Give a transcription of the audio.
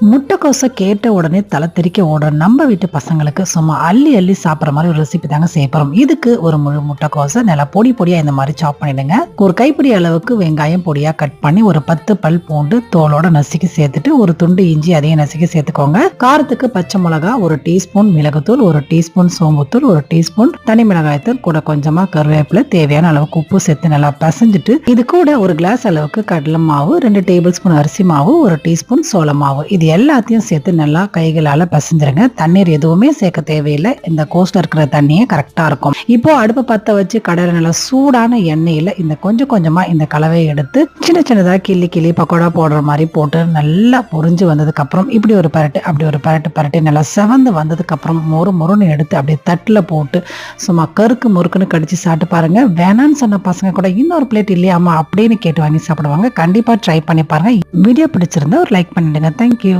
முட்டைக்கோசை கேட்ட உடனே தலை தெறிக்க ஓடுற நம்ம வீட்டு பசங்களுக்கு சும்மா அள்ளி அள்ளி சாப்பிட்ற மாதிரி ஒரு ரெசிபி தாங்க செய்ய இதுக்கு ஒரு முழு முட்டைக்கோசை நல்லா பொடி பொடியா இந்த மாதிரி சாப் பண்ணிடுங்க. ஒரு கைப்பிடி அளவுக்கு வெங்காயம் பொடியா கட் பண்ணி ஒரு பத்து பல் பூண்டு தோலோட நசுக்கி சேர்த்துட்டு ஒரு துண்டு இஞ்சி அதையும் நசுக்கி சேர்த்துக்கோங்க. காரத்துக்கு பச்சை மிளகா ஒரு டீஸ்பூன் மிளகுத்தூள் ஒரு டீஸ்பூன் சோம்புத்தூள் ஒரு டீஸ்பூன் தனி மிளகாய்த்தூள் கூட கொஞ்சமா கருவேப்பிலை தேவையான அளவுக்கு உப்பு சேர்த்து நல்லா பிசைஞ்சிட்டு இது கூட ஒரு கிளாஸ் அளவுக்கு கடலை மாவு ரெண்டு டேபிள் ஸ்பூன் அரிசி மாவு ஒரு டீஸ்பூன் சோள மாவு. இது எல்லாத்தையும் சேர்த்து நல்லா கைகளால் பசஞ்சிருங்க. தண்ணீர் எதுவுமே சேர்க்க தேவையில்லை. இந்த கோஸ்ட்டில் இருக்கிற தண்ணியே கரெக்டாக இருக்கும். இப்போ அடுப்பு பற்ற வச்சு கடலை நல்லா சூடான எண்ணெயில் இந்த கொஞ்சம் கொஞ்சமாக இந்த கலவையை எடுத்து சின்ன சின்னதாக கிள்ளி கிள்ளி பக்கோடா போடுற மாதிரி போட்டு நல்லா பொறிஞ்சு வந்ததுக்கப்புறம் இப்படி ஒரு பரட்டு அப்படி ஒரு பரட்டு பரட்டி நல்லா செவந்து வந்ததுக்கப்புறம் மொறு மொறுன்னு எடுத்து அப்படியே தட்டில் போட்டு சும்மா கருக்கு முறுக்குன்னு கடிச்சு சாப்பிட்டு பாருங்கள் வேணான்னு சொன்ன பசங்க கூட இன்னொரு பிளேட் இல்லையாமா அப்படின்னு கேட்டு வாங்கி சாப்பிடுவாங்க. கண்டிப்பாக ட்ரை பண்ணி பாருங்கள் வீடியோ பிடிச்சிருந்தா ஒரு லைக் பண்ணிடுங்க. தேங்க்யூ